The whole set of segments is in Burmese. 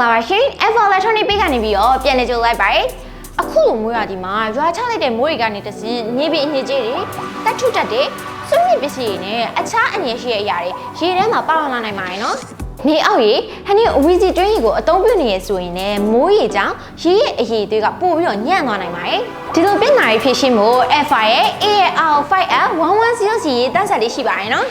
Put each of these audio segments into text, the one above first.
လာပါရှင် Apple Electronic ပေးကနေပြီးတော့ပြန်လည်ကြိုလိုက်ပါတယ်အခုလိုမိုးရဒီမှာရွာချလိုက်တဲ့မိုးတွေကနေတစင်နေပြီးအညစ်အကြေးတွေတက်ထုတက်တဲ့စွန့်မြစ်ပစ္စည်းတွေနဲ့အခြားအငြင်းရှိတဲ့အရာတွေရေထဲမှာပေါလာနိုင်ပါတယ်နော်နေအောက်ရေဟန်ဒီအဝီစီတွင်းရေကိုအသုံးပြုနေရဆိုရင်လည်းမိုးရေကြောင့်ရေရဲ့အရည်အသွေးကပို့ပြီးတော့ညံ့သွားနိုင်ပါတယ်ဒီလိုပြင်နာရီဖြစ်ရှင်းဖို့ F5 ရဲ့ AR5L 110စီရေတန်းဆက်လေးရှိပါတယ်နော်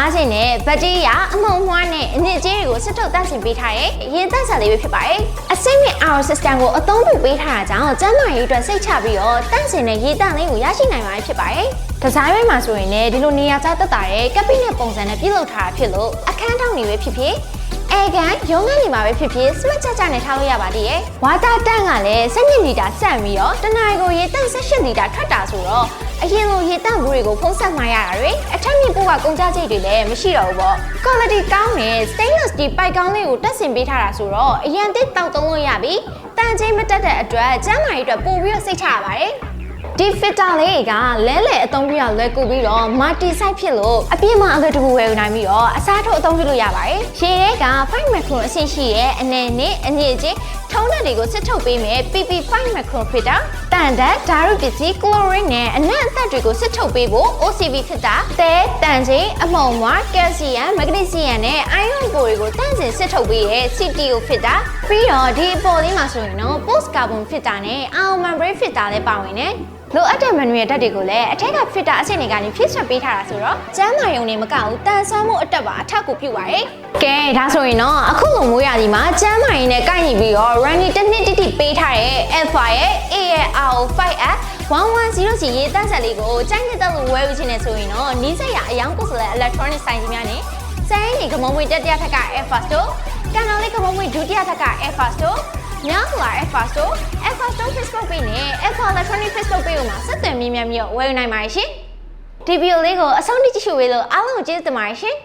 င့်9ဆင့်နဲ့ဘက်တီးရီးယားအမုံမွှားနဲ့အညစ်အကြေးတွေကိုစစ်ထုတ်တန့်စင်ပေးထားတဲ့ရင်သက်ဆက်လေးပဲဖြစ်ပါတယ်။အဆင့်မြင့် RO system ကိုအသုံးပြုပေးထားတာကြောင့်ကျန်းမာရေးအတွက်စိတ်ချပြီးတော့တန့်စင်တဲ့ရေတန့်လေးကိုရရှိနိုင်မှာဖြစ်ပါတယ်။ဒီဇိုင်းပိုင်းမှာဆိုရင်လည်းဒီလိုနေရာကျသက်တာတဲ့ကပ်ပိနဲ့ပုံစံနဲ့ပြုလုပ်ထားတာဖြစ်လို့အခန်းထောင်နေပဲဖြစ်ဖြစ် အဲကန်ရုံးခန်းနေမှာပဲဖြစ်ဖြစ်စမတ်ချာချာနဲ့ထားလို့ရပါသေးတယ်။ဝါတာတန့်ကလည်း7လီတာစက်ပြီးတော့တနင်္လာရီကိုရေတန့်18လီတာထွက်တာဆိုတော့အရင်လိုရေတန့်ဘူးတွေကိုဖုံးဆက်မှရတာတွေအထက်မြင့်ပို့ကကုန်ကြစိတ်တွေလည်းမရှိတော့ဘူးပေါ့ quality ကောင်းတဲ့ stainless steel ပိုက်ကောင်းလေးကိုတက်ဆင်ပေးထားတာဆိုတော့အရင်တစ်တောက်သုံးလို့ရပြီတန်ချင်းမတက်တဲ့အတွက်ကျန်းမာရေးအတွက်ပို့ပြီးတော့စိတ်ချရပါတယ် ဒီ fitter လေးကလဲလဲအသုံးပြရလွယ်ကူပြီးတော့ multi site ဖြစ်လို့အပြည့်မအလွယ်တကူဝယ်ယူနိုင်ပြီးတော့အစားထိုးအသုံးပြုလို့ရပါတယ်။ရှည်တဲ့က5 micron အဆင့်ရှိရဲ့အနေနဲ့အငြိအကျေးထုံးတဲ့တွေကိုစစ်ထုတ်ပေးမယ် PP5 micron fitter တန်တက်ဓာတ်ပစ္စည်း chlorine နဲ့အနံ့အသက်တွေကိုစစ်ထုတ်ပေးဖို့ OCB fitter သဲတန်ချင်းအမှုံမွား calcium magnesium နဲ့ iron ပိုတွေကိုတန့်စင်စစ်ထုတ်ပေးရဲ့ CTO fitter ပြီးတော့ဒီအပေါ်လေးမှာဆိုရင်တော့ post carbon fitter နဲ့ ion membrane fitter လည်းပါဝင်တယ်လိုအပ်တဲ့ manual ဓာတ်တွေကိုလည်းအထက်က fitter အဆင့်တွေကနေဖြည့်ဆွတ်ပေးထားတာဆိုတော့ကျန်းမာရုံနဲ့မကဘူးတန်ဆန်းမှုအတက်ပါအထက်ကိုပြုပါတယ်။ကဲဒါဆိုရင်တော့အခုလိုမိုးရာသီမှာကျန်းမာရင်နဲ့ကိုက်ညီပြီးတော့ runny တစ်နှစ်တိတိပေးထားတဲ့ Alpha ရဲ့ AR5F 110စီရေးတန်းဆက်လေးကိုကြိုက်နေတဲ့လူဝယ်ယူခြင်းနဲ့ဆိုရင်တော့နီးစပ်ရအယောင်ကိုယ်စားလှယ် electronic ဆိုင်ကြီးများနဲ့စမ်းရင်ကမုံဝင်တက်တရထက်က Alpha Store ကန်တော်လေးကမုံဝင်ဒုတိယထက်က Alpha Store မြောက်လာ Alpha Store Alpha Store Facebook page နဲ့ Alpha Electronic Facebook page မှာဆက်သွယ်မြင်မြန်ပြီးတော့ဝယ်ယူနိုင်ပါတယ်ရှင်ဒီဗီဒီယိုလေးကိုအဆုံးထိကြည့်ရှုပေးလို့အားလုံးကိုကျေးဇူးတင်ပါတယ်ရှင်